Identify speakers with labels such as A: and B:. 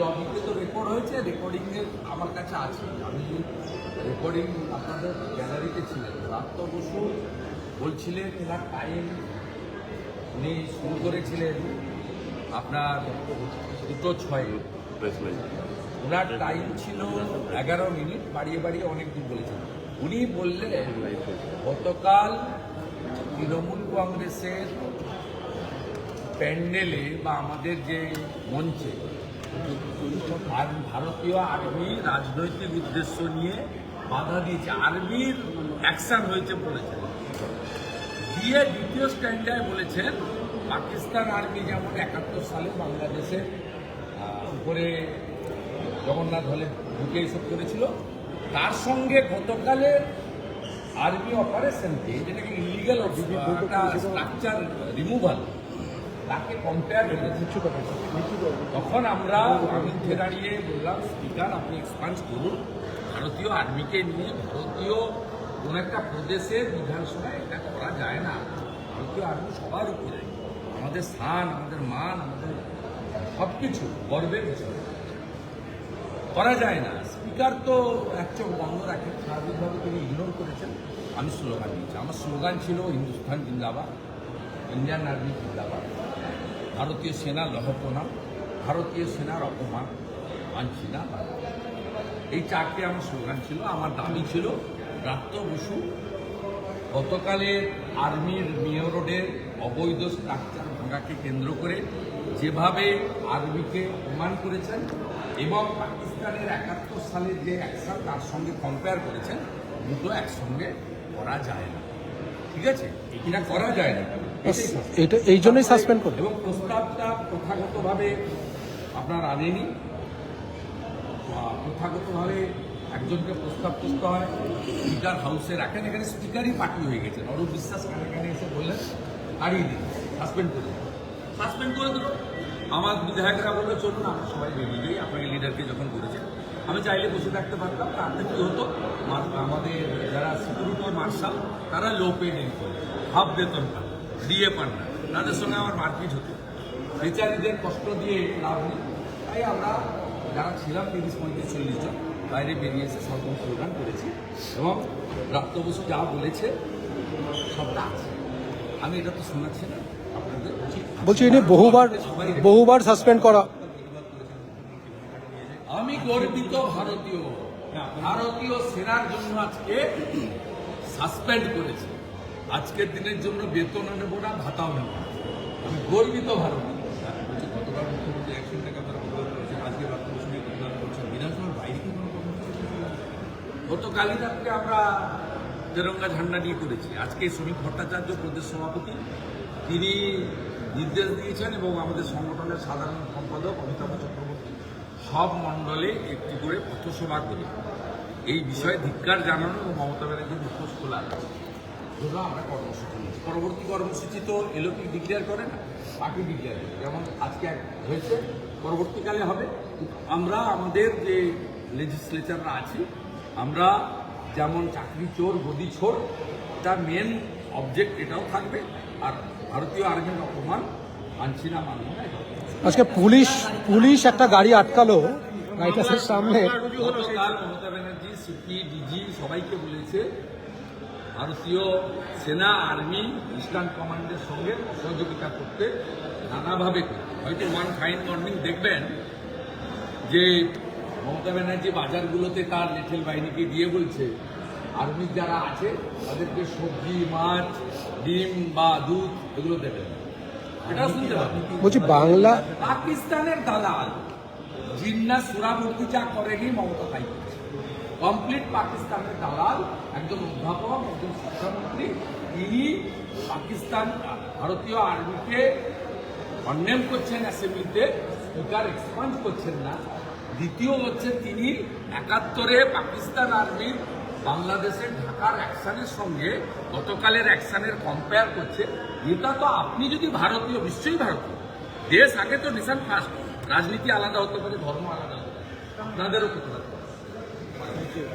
A: লবিতে তো রেকর্ড হয়েছে রেকর্ডিং এর আমার কাছে আছে। আমি রেকর্ডিং আপনাদের গ্যালারিতে ছিলেন রাত্ত বসু বলছিলেন এনার টাইম উনি শুরু করেছিলেন আপনার দুটো ছয়। ওনার টাইম ছিল এগারো মিনিট বাড়িয়ে বাড়িয়ে অনেক দূর বলেছেন। উনি বললেন গতকাল তৃণমূল কংগ্রেসের প্যান্ডেলে বা আমাদের যে মঞ্চে আর ভারতীয় আর্মি রাজনৈতিক উদ্দেশ্য নিয়ে বাধা দিয়েছে। আর্মির অ্যাকশন হয়েছে বলেছেন দিয়ে দ্বিতীয় স্ট্যান্ডায় বলেছেন পাকিস্তান আর্মি যেমন একাত্তর সালে বাংলাদেশে উপরে জগন্নাথ হলে ঢুকে এইসব করেছিল তার সঙ্গে গতকালে আর্মি অপারেশনকে যেটাকে ইলিগাল স্ট্রাকচার রিমুভাল তাকে কম্পেয়ার তখন আমরা আমি দাঁড়িয়ে বললাম, স্পিকার, আপনি এক্সপান্স করুন। ভারতীয় আর্মিকে নিয়ে ভারতীয় কোন একটা প্রদেশের বিধানসভায় এটা করা যায় না। ভারতীয় আর্মি সবার উপরে। আমাদের স্থান, আমাদের মান, আমাদের সব কিছু গর্বের বিষয়। করা যায় না। স্পিকার তো এক চোখ বন্ধ রাখেন স্বাভাবিকভাবে তিনি ইগনোর করেছেন। আমি স্লোগান দিয়েছি। আমার স্লোগান ছিল হিন্দুস্তান জিন্দাবাদ, ইন্ডিয়ান আর্মি জিন্দাবাদ। ভারতীয় সেনা লহপনাম ভারতীয় সেনার অপমান মানছি না এই চারটে আমার স্লোগান ছিল, আমার দাবি ছিল প্রাপ্ত বসু গতকালের আর্মির মেয়র রোডের অবৈধ স্ট্রাকচার ভাঙাকে কেন্দ্র করে যেভাবে আর্মিকে অপমান করেছেন এবং পাকিস্তানের একাত্তর সালের যে অ্যাকশন তার সঙ্গে কম্পেয়ার করেছেন, দুটো একসঙ্গে করা যায় না। ঠিক আছে? এটা করা যায় না।
B: এটা এই জন্যই সাসপেন্ড করে
A: এবং প্রস্তাবটা প্রথাগতভাবে আপনার আনেনি। প্রথাগতভাবে একজনকে প্রস্তাব করতে হয়। স্পিকার হাউসে রাখেন। এখানে স্পিকারই পার্টি হয়ে গেছেন অরূপ বিশ্বাস কানে কানে এসে বললেন দিন সাসপেন্ড করে সাসপেন্ড করে দিল। আমার বিধায়করা বলল, চলুন, আমরা সবাই বেরিয়ে আপনাকে লিডারকে যখন করেছে, আমি চাইলে বসে থাকতে পারতাম। তাতে কি হতো? আমাদের যারা সিকিউরিটি মার্শাল তারা লো পেড এমপ্লয় হাফ বেতন পান ডিএ পান না। তাদের সঙ্গে আমার মারপিট হতো। বেচারিদের কষ্ট দিয়ে লাভ নেই। তাই আমরা যারা ছিলাম তিরিশ পঁয়ত্রিশ চল্লিশ জন বাইরে বেরিয়ে এসে সরকার স্লোগান করেছি এবং প্রাপ্ত বসু যা বলেছে সবটা আছে। আমি এটা তো শোনাচ্ছি না আপনাদের
B: বলছি ইনি বহুবার বহুবার সাসপেন্ড করা।
A: আমি গর্বিত ভারতীয়। ভারতীয় সেনার জন্য আজকে সাসপেন্ড করেছে। আজকের দিনের জন্য বেতন নেব না ভাতাও নেব না। আমি গর্বিত বলছি, গতকাল মুখ্যমন্ত্রী একশো টাকা তারা প্রদান করেছেন আজকে রাত্রে প্রদান করছেন। বিধানসভার বাইরে কি কোনো? গতকালই রাত্রে আমরা তেরঙ্গা ঝান্ডা নিয়ে করেছি। আজকে শ্রমিক ভট্টাচার্য প্রদেশ সভাপতি তিনি নির্দেশ দিয়েছেন এবং আমাদের সংগঠনের সাধারণ সম্পাদক অমিতাভ চক্রবর্তী সব মণ্ডলে একটি করে পথসভা করে এই বিষয়ে ধিক্কার জানানো এবং মমতা ব্যানার্জির মুখোশ খোলা। জন্য আমরা কর্মসূচি নিচ্ছি। পরবর্তী কর্মসূচি তো এলোপি ডিক্লেয়ার করে না পার্টি ডিক্লেয়ার করে। যেমন আজকে এক হয়েছে পরবর্তীকালে হবে। আমরা আমাদের যে লেজিসলেচাররা আছি আমরা যেমন চাকরি চোর গদি চোর তার মেন অবজেক্ট এটাও থাকবে। আর ভারতীয় আর্মির অপমান মানছি না মানব না
B: আজকে পুলিশ পুলিশ একটা গাড়ি আটকালো রাইটাসের সামনে।
A: গতকাল মমতা ব্যানার্জি সিপি ডিজি সবাইকে বলেছে ভারতীয় সেনা আর্মি ইস্টার্ন কমান্ডের সঙ্গে সহযোগিতা করতে নানাভাবে হয়তো ওয়ান ফাইন মর্নিং দেখবেন যে মমতা ব্যানার্জি বাজারগুলোতে তার লিটিল বাহিনীকে দিয়ে বলছে আর্মির যারা আছে তাদেরকে সবজি মাছ ডিম বা দুধ এগুলো দেবেন। এটা শুনতে পাবেন।
B: বলছি বাংলা
A: পাকিস্তানের দালাল জিন্না সুরামূর্তি যা করেনি মমতা তাই কমপ্লিট পাকিস্তানের দালাল, একজন অধ্যাপক, একজন শিক্ষামন্ত্রী, তিনি পাকিস্তান, ভারতীয় আর্মিকে কন্ডেম করছেন, অ্যাসেম্বলিতে স্পিকার এক্সপান্ড করছেন না। দ্বিতীয় হচ্ছে তিনি একাত্তরে পাকিস্তান আর্মির বাংলাদেশের ঢাকার অ্যাকশনের সঙ্গে গতকালের অ্যাকশনের কম্পেয়ার করছে। এটা তো আপনি যদি ভারতীয়, নিশ্চয়ই ভারতীয়। দেশ আগে তো নিশান ফার্স্ট রাজনীতি আলাদা হতে পারে, ধর্ম আলাদা হতে পারে। আপনাদেরও করতে পারে Thank you.